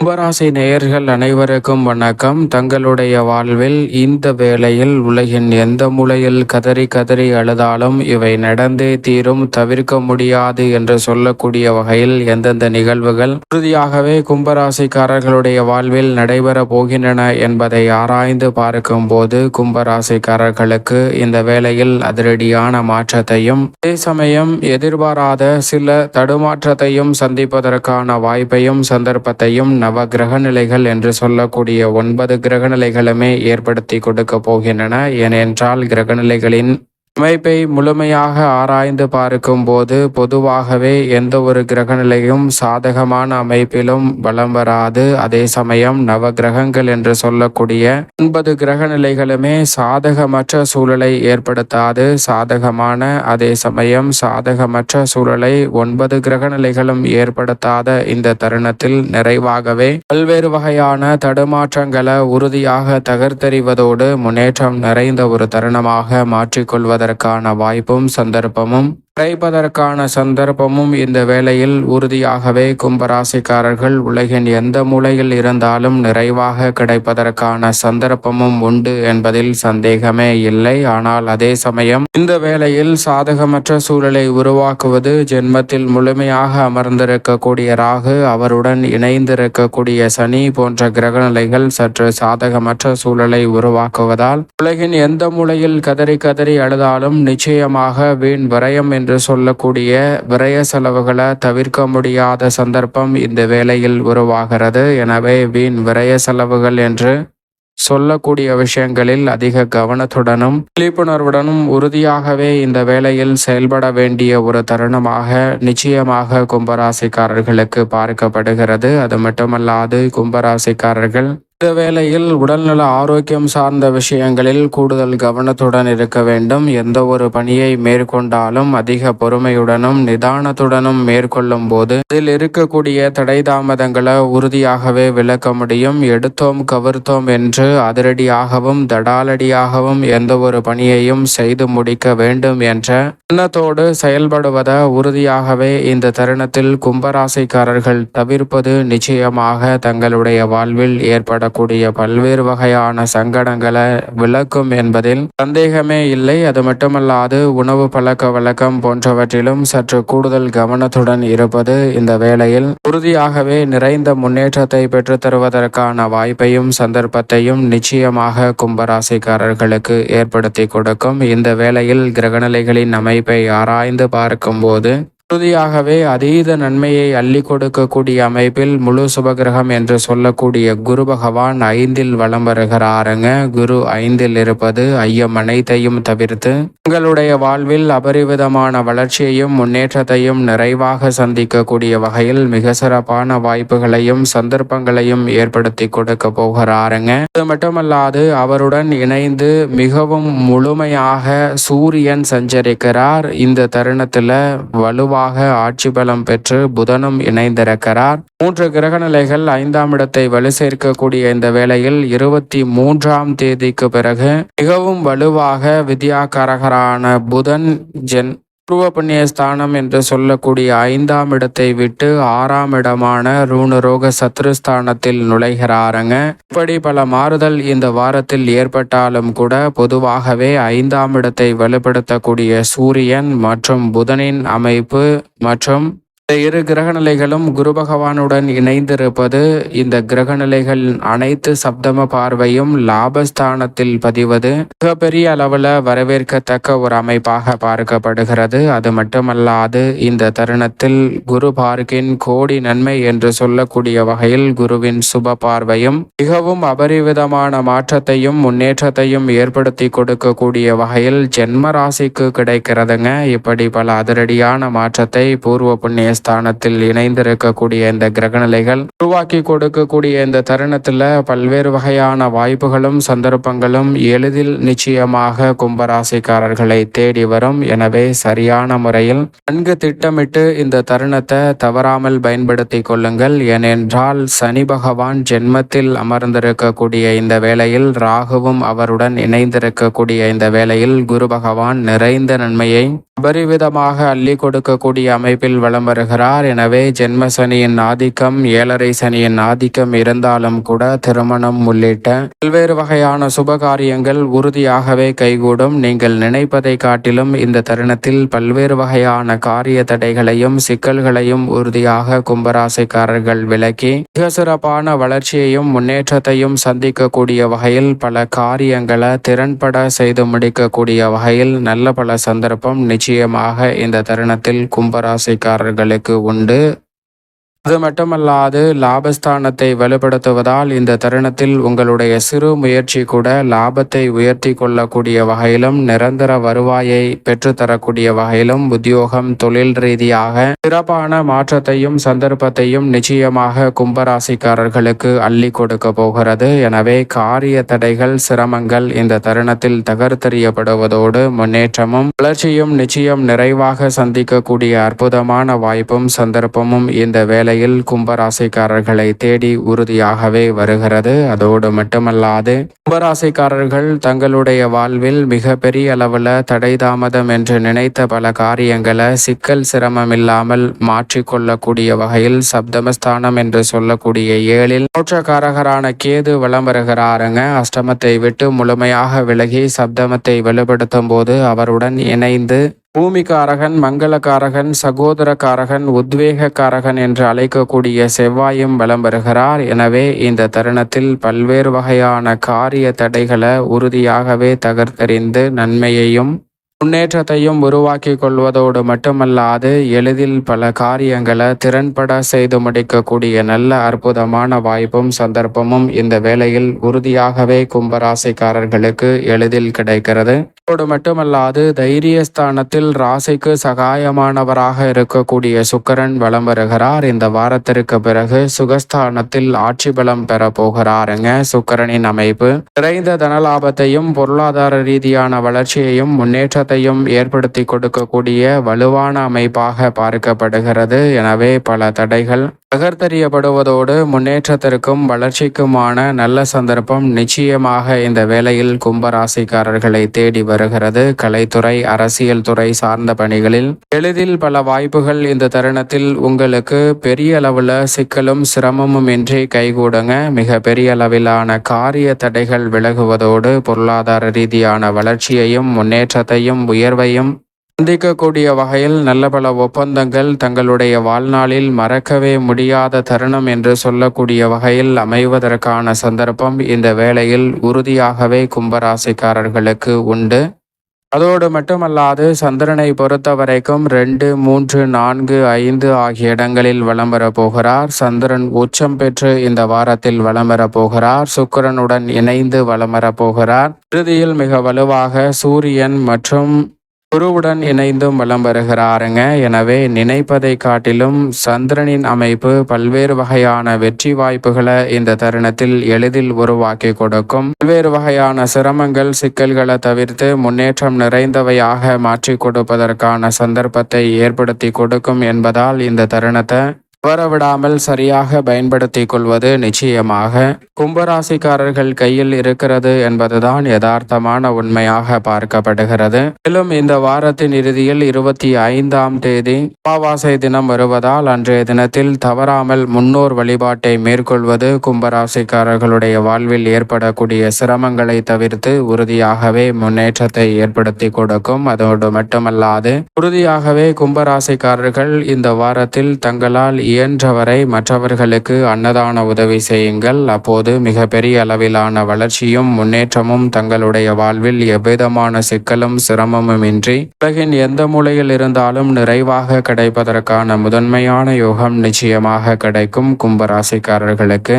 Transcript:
கும்பராசி நேயர்கள் அனைவருக்கும் வணக்கம். தங்களுடைய வாழ்வில் இந்த வேளையில் உலகின் எந்த மூலையில் கதறி கதறி அழுதாலும் இவை நடந்தே தீரும் தவிர்க்க முடியாது என்று சொல்லக்கூடிய வகையில் எந்தெந்த நிகழ்வுகள் உறுதியாகவே கும்பராசிக்காரர்களுடைய வாழ்வில் நடைபெற போகின்றன என்பதை ஆராய்ந்து பார்க்கும் போது கும்பராசிக்காரர்களுக்கு இந்த வேளையில் அதிரடியான மாற்றத்தையும் அதே சமயம் எதிர்பாராத சில தடுமாற்றத்தையும் சந்திப்பதற்கான வாய்ப்பையும் சந்தர்ப்பத்தையும் நவ கிரக நிலைகள் என்று சொல்லக்கூடிய ஒன்பது கிரகநிலைகளுமே ஏற்படுத்தி கொடுக்க போகின்றன. ஏனென்றால் கிரகநிலைகளின் அமைப்பை முழுமையாக ஆராய்ந்து பார்க்கும் போது பொதுவாகவே எந்த ஒரு கிரகநிலையும் சாதகமான அமைப்பிலும் வலம் வராது. அதே சமயம் நவ கிரகங்கள் என்று சொல்லக்கூடிய ஒன்பது கிரகநிலைகளுமே சாதகமற்ற சூழலை ஏற்படுத்தாது. சாதகமான அதே சமயம் சாதகமற்ற சூழலை ஒன்பது கிரகநிலைகளும் ஏற்படுத்தாத இந்த தருணத்தில் நிறைவாகவே பல்வேறு வகையான தடுமாற்றங்களை உறுதியாக தகர்த்தெறிவதோடு முன்னேற்றம் நிறைந்த ஒரு தருணமாக மாற்றிக்கொள்வதற்கு கிடைப்பதற்கான வாய்ப்பும் சந்தர்ப்பமும் கிடைப்பதற்கான சந்தர்ப்பமும் இந்த வேளையில் உறுதியாகவே கும்பராசிக்காரர்கள் உலகின் எந்த மூலையில் இருந்தாலும் நிறைவாக கிடைப்பதற்கான சந்தர்ப்பமும் உண்டு என்பதில் சந்தேகமே இல்லை. ஆனால் அதே சமயம் இந்த வேளையில் சாதகமற்ற சூழலை உருவாக்குவது ஜென்மத்தில் முழுமையாக அமர்ந்திருக்கக்கூடிய ராகு அவருடன் இணைந்திருக்கக்கூடிய சனி போன்ற கிரகநிலைகள் சற்று சாதகமற்ற சூழலை உருவாக்குவதால் உலகின் எந்த மூலையில் கதறி கதறி அழுதாலும் நிச்சயமாக வீண் விரயம் என்று என்று சொல்லக்கூடிய விரய செலவுகளை தவிர்க்க முடியாத சந்தர்ப்பம் இந்த வேளையில் உருவாகிறது. எனவே வீண் விரய செலவுகள் என்று சொல்லக்கூடிய விஷயங்களில் அதிக கவனத்துடனும் விழிப்புணர்வுடனும் உறுதியாகவே இந்த வேளையில் செயல்பட வேண்டிய ஒரு தருணமாக நிச்சயமாக கும்பராசிக்காரர்களுக்கு பார்க்கப்படுகிறது. அது மட்டுமல்லாது கும்பராசிக்காரர்கள் இந்த வேளையில் உடல்நல ஆரோக்கியம் சார்ந்த விஷயங்களில் கூடுதல் கவனத்துடன் இருக்க வேண்டும். எந்த ஒரு பணியை மேற்கொண்டாலும் அதிக பொறுமையுடனும் நிதானத்துடனும் மேற்கொள்ளும் போது அதில் இருக்கக்கூடிய தடை தாமதங்களை உறுதியாகவே விளக்க முடியும். எடுத்தோம் கவர்த்தோம் என்று அதிரடியாகவும் தடாலடியாகவும் எந்த ஒரு பணியையும் செய்து முடிக்க வேண்டும் என்ற எண்ணத்தோடு செயல்படுவத உறுதியாகவே இந்த தருணத்தில் கும்பராசிக்காரர்கள் தவிர்ப்பது நிச்சயமாக தங்களுடைய வாழ்வில் ஏற்பட வரக்கூடிய பல்வேறு வகையான சங்கடங்களை விளக்கும் என்பதில் சந்தேகமே இல்லை. அது மட்டுமல்லாது உணவு பழக்க வழக்கம் போன்றவற்றிலும் சற்று கூடுதல் கவனத்துடன் இருப்பது இந்த வேளையில் உறுதியாகவே நிறைந்த முன்னேற்றத்தை பெற்றுத்தருவதற்கான வாய்ப்பையும் சந்தர்ப்பத்தையும் நிச்சயமாக கும்பராசிக்காரர்களுக்கு ஏற்படுத்தி கொடுக்கும். இந்த வேளையில் கிரகநிலைகளின் அமைப்பை ஆராய்ந்து பார்க்கும்போது உறுதியாகவே அதீத நன்மையை அள்ளி கொடுக்கக்கூடிய அமைப்பில் முழு சுபகிரகம் என்று சொல்லக்கூடிய குரு பகவான் ஐந்தில் வலம் வருகிறாருங்க. குரு ஐந்தில் இருப்பது ஐயம் அனைத்தையும் தவிர்த்து உங்களுடைய வாழ்வில் அபரிவிதமான வளர்ச்சியையும் முன்னேற்றத்தையும் நிறைவாக சந்திக்கக்கூடிய வகையில் மிக சிறப்பான வாய்ப்புகளையும் சந்தர்ப்பங்களையும் ஏற்படுத்தி கொடுக்க போகிறாருங்க. அது மட்டுமல்லாது அவருடன் இணைந்து மிகவும் முழுமையாக சூரியன் சஞ்சரிக்கிறார். இந்த தருணத்துல வலுவாக வலுவாக ஆட்சி பலம் பெற்று புதனும் இணைந்திருக்கிறார். மூன்று கிரகநிலைகள் ஐந்தாம் இடத்தை வலு சேர்க்கக்கூடிய இந்த வேளையில் இருபத்தி மூன்றாம் தேதிக்கு பிறகு மிகவும் வலுவாக வித்யாகாரகரான புதன் ஜென் பூர்வ ஸ்தானம் என்று சொல்லக்கூடிய ஐந்தாம் இடத்தை விட்டு ஆறாம் இடமான ரூணரோக சத்ருஸ்தானத்தில் நுழைகிறாருங்க. இப்படி பல மாறுதல் இந்த வாரத்தில் ஏற்பட்டாலும் கூட பொதுவாகவே ஐந்தாம் இடத்தை வலுப்படுத்தக்கூடிய சூரியன் மற்றும் புதனின் அமைப்பு மற்றும் இந்த இரு கிரகநிலைகளும் குரு பகவானுடன் இணைந்திருப்பது இந்த கிரகநிலைகள் அனைத்து சப்தம பார்வையும் லாபஸ்தானத்தில் பதிவது மிகப்பெரிய அளவில் வரவேற்கத்தக்க ஒரு அமைப்பாக பார்க்கப்படுகிறது. அது மட்டுமல்லாது இந்த தருணத்தில் குரு பார்க்கின் கோடி நன்மை என்று சொல்லக்கூடிய வகையில் குருவின் சுப பார்வையும் மிகவும் அபரிவிதமான மாற்றத்தையும் முன்னேற்றத்தையும் ஏற்படுத்தி கொடுக்கக்கூடிய வகையில் ஜென்ம ராசிக்கு கிடைக்கிறதுங்க. இப்படி பல அதிரடியான மாற்றத்தை பூர்வ புண்ணிய ஸ்தானத்தில் இணைந்திருக்கக்கூடிய இந்த கிரகநிலைகள் உருவாக்கி கொடுக்கக்கூடிய இந்த தருணத்தில் பல்வேறு வகையான வாய்ப்புகளும் சந்தர்ப்பங்களும் எளிதில் நிச்சயமாக கும்பராசிக்காரர்களை தேடி வரும். எனவே சரியான முறையில் நன்கு திட்டமிட்டு இந்த தருணத்தை தவறாமல் பயன்படுத்தி கொள்ளுங்கள். ஏனென்றால் சனி பகவான் ஜென்மத்தில் அமர்ந்திருக்கக்கூடிய இந்த வேளையில் ராகுவும் அவருடன் இணைந்திருக்கக்கூடிய இந்த வேளையில் குரு பகவான் நிறைந்த நன்மையை அபரிவிதமாக அள்ளி கொடுக்கக்கூடிய அமைப்பில் வளம் வருகிறார். வருகிறார் எனவே ஜென்ம சனியின் ஆதிக்கம் ஏழரை சனியின் ஆதிக்கம் இருந்தாலும் கூட திருமணம் உள்ளிட்ட பல்வேறு வகையான சுபகாரியங்கள் உறுதியாகவே கைகூடும். நீங்கள் நினைப்பதை காட்டிலும் இந்த தருணத்தில் பல்வேறு வகையான காரிய தடைகளையும் சிக்கல்களையும் உறுதியாக கும்பராசிக்காரர்கள் விலக்கி மிக சிறப்பான வளர்ச்சியையும் முன்னேற்றத்தையும் சந்திக்கக்கூடிய வகையில் பல காரியங்களை திறன்பட செய்து முடிக்கக்கூடிய வகையில் நல்ல பல சந்தர்ப்பம் நிச்சயமாக இந்த தருணத்தில் கும்பராசிக்காரர்களுக்கு உண்டு. அது மட்டுமல்லாது லாபஸ்தானத்தை வலுப்படுத்துவதால் இந்த தருணத்தில் உங்களுடைய சிறு முயற்சி கூட லாபத்தை உயர்த்தி கொள்ளக்கூடிய வகையிலும் நிரந்தர வருவாயை பெற்றுத்தரக்கூடிய வகையிலும் உத்தியோகம் தொழில் ரீதியாக சிறப்பான மாற்றத்தையும் சந்தர்ப்பத்தையும் நிச்சயமாக கும்பராசிக்காரர்களுக்கு அள்ளி கொடுக்க போகிறது. எனவே காரிய தடைகள் சிரமங்கள் இந்த தருணத்தில் தகர்த்தெறியப்படுவதோடு முன்னேற்றமும் வளர்ச்சியும் நிச்சயம் நிறைவாக சந்திக்கக்கூடிய அற்புதமான வாய்ப்பும் சந்தர்ப்பமும் இந்த வேலை நிலையில் கும்பராசிக்காரர்களை தேடி உறுதியாகவே வருகிறது. அதோடு மட்டுமல்லாது கும்பராசிக்காரர்கள் தங்களுடைய வாழ்வில் மிக பெரிய அளவில் தடை தாமதம் என்று நினைத்த பல காரியங்களை சிக்கல் சிரமம் இல்லாமல் மாற்றிக்கொள்ளக்கூடிய வகையில் சப்தமஸ்தானம் என்று சொல்லக்கூடிய ஏழில் மோட்சக்காரகரான கேது வளம் வருகிறாருங்க. அஷ்டமத்தை விட்டு முழுமையாக விலகி சப்தமத்தை வலுப்படுத்தும் போது அவருடன் இணைந்து பூமிகாரகன் மங்களகாரகன் சகோதரகாரகன் உத்வேகக்காரகன் என்று அழைக்கக்கூடிய செவ்வாயும் வலம் வருகிறார். எனவே இந்த தருணத்தில் பல்வேறு வகையான காரிய தடைகளை உறுதியாகவே தகர்த்தறிந்து நன்மையையும் முன்னேற்றத்தையும் உருவாக்கி கொள்வதோடு மட்டுமல்லாது எளிதில் பல காரியங்களை திறன்பட செய்து முடிக்கக்கூடிய நல்ல அற்புதமான வாய்ப்பும் சந்தர்ப்பமும் இந்த வேளையில் உறுதியாகவே கும்பராசிக்காரர்களுக்கு எளிதில் கிடைக்கிறது. அதோடு மட்டுமல்லாது தைரியஸ்தானத்தில் ராசிக்கு சகாயமானவராக இருக்கக்கூடிய சுக்கரன் வலம் வருகிறார். இந்த வாரத்திற்கு பிறகு சுகஸ்தானத்தில் ஆட்சி பலம் பெற போகிறாருங்க சுக்கரனின் அமைப்பு. நிறைந்த தனலாபத்தையும் பொருளாதார ரீதியான வளர்ச்சியையும் முன்னேற்ற மாற்றத்தையும் ஏற்படுத்தி கொடுக்கக்கூடிய வலுவான அமைப்பாக பார்க்கப்படுகிறது. எனவே பல தடைகள் தகர்த்தறியப்படுவதோடு முன்னேற்றத்திற்கும் வளர்ச்சிக்குமான நல்ல சந்தர்ப்பம் நிச்சயமாக இந்த வேளையில் கும்பராசிக்காரர்களை தேடி வருகிறது. கலைத்துறை அரசியல் துறை சார்ந்த பணிகளில் எளிதில் பல வாய்ப்புகள் இந்த தருணத்தில் உங்களுக்கு பெரிய அளவில் சிக்கலும் சிரமமும் இன்றி கைகூடுங்க. மிக பெரிய அளவிலான காரிய தடைகள் விலகுவதோடு பொருளாதார ரீதியான வளர்ச்சியையும் முன்னேற்றத்தையும் உயர்வையும் சந்திக்கக்கூடிய வகையில் நல்ல பல ஒப்பந்தங்கள் தங்களுடைய வாழ்நாளில் மறக்கவே முடியாத தருணம் என்று சொல்லக்கூடிய வகையில் அமைவதற்கான சந்தர்ப்பம் இந்த வேளையில் உறுதியாகவே கும்பராசிக்காரர்களுக்கு உண்டு. அதோடு மட்டுமல்லாது சந்திரனை பொறுத்த வரைக்கும் ரெண்டு மூன்று நான்கு ஐந்து ஆகிய இடங்களில் வலம் போகிறார். சந்திரன் உச்சம் பெற்று இந்த வாரத்தில் வலம் போகிறார். சுக்கரனுடன் இணைந்து வலம் போகிறார். இறுதியில் மிக வலுவாக சூரியன் மற்றும் குருவுடன் இணைந்தும் வலம் வருகிறாருங்க. எனவே நினைப்பதை காட்டிலும் சந்திரனின் அமைப்பு பல்வேறு வகையான வெற்றி வாய்ப்புகளை இந்த தருணத்தில் எளிதில் உருவாக்கி கொடுக்கும். பல்வேறு வகையான சிரமங்கள் சிக்கல்களை தவிர்த்து முன்னேற்றம் நிறைந்தவையாக மாற்றி கொடுப்பதற்கான சந்தர்ப்பத்தை ஏற்படுத்தி கொடுக்கும் என்பதால் இந்த தருணத்தை தவறவிடாமல் சரியாக பயன்படுத்தி கொள்வது நிச்சயமாக. கும்பராசிக்காரர்கள் கையில் இருக்கிறது என்பதுதான் யதார்த்தமான உண்மையாக பார்க்கப்படுகிறது. மேலும் இந்த வாரத்தின் இறுதியில் இருபத்தி ஐந்தாம் தேதி அமாவாசை தினம் வருவதால் அன்றைய தினத்தில் தவறாமல் முன்னோர் வழிபாட்டை மேற்கொள்வது கும்பராசிக்காரர்களுடைய வாழ்வில் ஏற்படக்கூடிய சிரமங்களை தவிர்த்து உறுதியாகவே முன்னேற்றத்தை ஏற்படுத்தி கொடுக்கும். அதோடு மட்டுமல்லாது உறுதியாகவே கும்பராசிக்காரர்கள் இந்த வாரத்தில் தங்களால் இயன்றவரை மற்றவர்களுக்கு அன்னதான உதவி செய்யுங்கள். அப்போது மிக பெரிய அளவிலான வளர்ச்சியும் முன்னேற்றமும் தங்களுடைய வாழ்வில் எவ்விதமான சிக்கலும் சிரமமும் இன்றி உலகின் எந்த மூலையில் இருந்தாலும் நிறைவாக கிடைப்பதற்கான முதன்மையான யோகம் நிச்சயமாக கிடைக்கும் கும்பராசிக்காரர்களுக்கு.